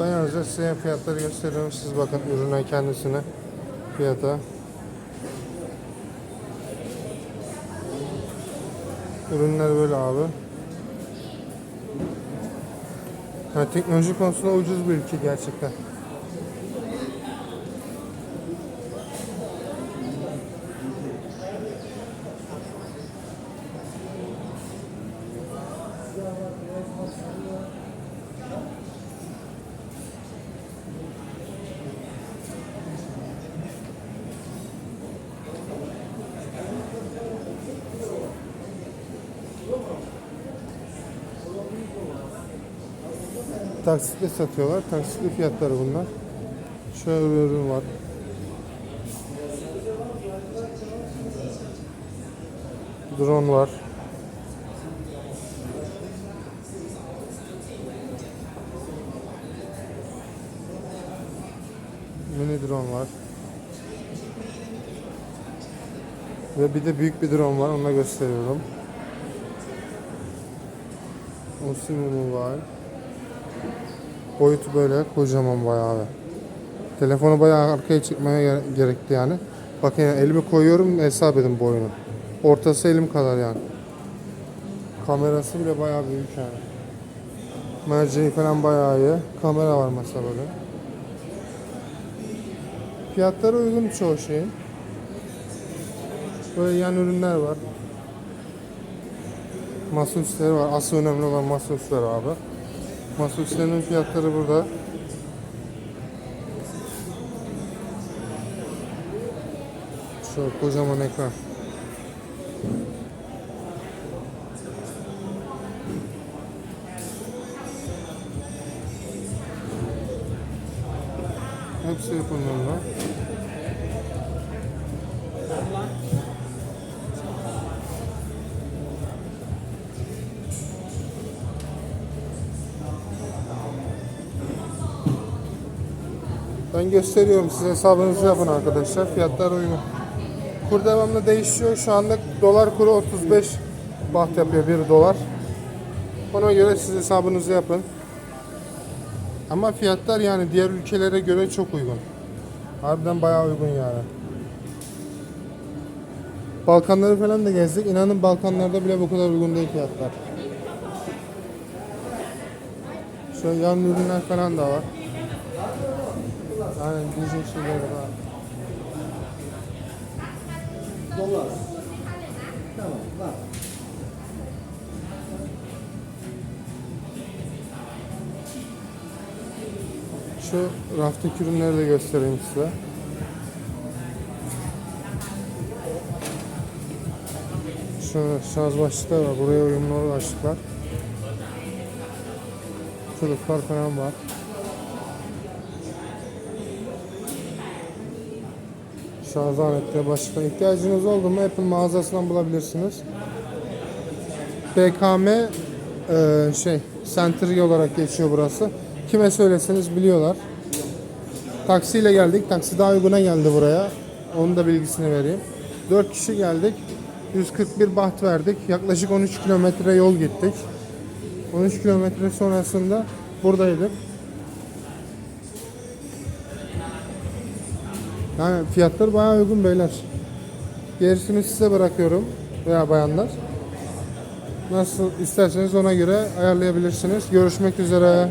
Ben yalnızca size fiyatları gösteriyorum. Siz bakın ürüne kendisine fiyata. Ürünler böyle abi. Ha, teknoloji konusunda ucuz bir ülke gerçekten. Taksitle satıyorlar. Taksitli fiyatları bunlar. Şöyle bir ürün var. Drone var. Mini drone var. Ve bir de büyük bir drone var. Onu da gösteriyorum. Osimumu var. Boyutu böyle kocaman bayağı. Telefonu bayağı arkaya gere- gerekti yani. Bakın yani elimi koyuyorum hesap edin boyunu. Ortası elim kadar yani. Kamerası bile bayağı büyük yani. Merceği falan bayağı iyi. Kamera var mesela böyle. Fiyatları uygun çoğu şeyin. Böyle yan ürünler var. Masaüstleri var. Asıl önemli olan masaüstleri abi. Masaüstlerinin fiyatları burada. Şöyle kocaman ekran. Hepsi yapımlarında. Ben gösteriyorum size hesabınızı yapın arkadaşlar. Fiyatlar uygun. Kur devamlı değişiyor. Şu anda dolar kuru 35 baht yapıyor 1 dolar. Ona göre siz hesabınızı yapın. Ama fiyatlar yani diğer ülkelere göre çok uygun. Harbiden bayağı uygun yani. Balkanları falan da gezdik. İnanın Balkanlarda bile bu kadar uygun değil fiyatlar. Şöyle yan ürünler falan da var. Aynen diyecek şeyler var. Dolar. Tamam var. Şu raftaki ürünleri de göstereyim size. Şöyle şarj başlıklar var. Buraya uyumlu başlıklar. Kılıflar falan var. Şarj aletleri başlıklar. İhtiyacınız oldu mu Apple mağazasından bulabilirsiniz. BKM e, şey Century olarak geçiyor burası. Kime söyleseniz biliyorlar. Taksiyle geldik. Taksi daha uyguna geldi buraya. Onun da bilgisini vereyim. 4 kişi geldik. 141 baht verdik. Yaklaşık 13 kilometre yol gittik. 13 kilometre sonrasında buradaydık. Yani fiyatlar bayağı uygun beyler. Gerisini size bırakıyorum veya bayanlar. Nasıl isterseniz ona göre ayarlayabilirsiniz. Görüşmek üzere.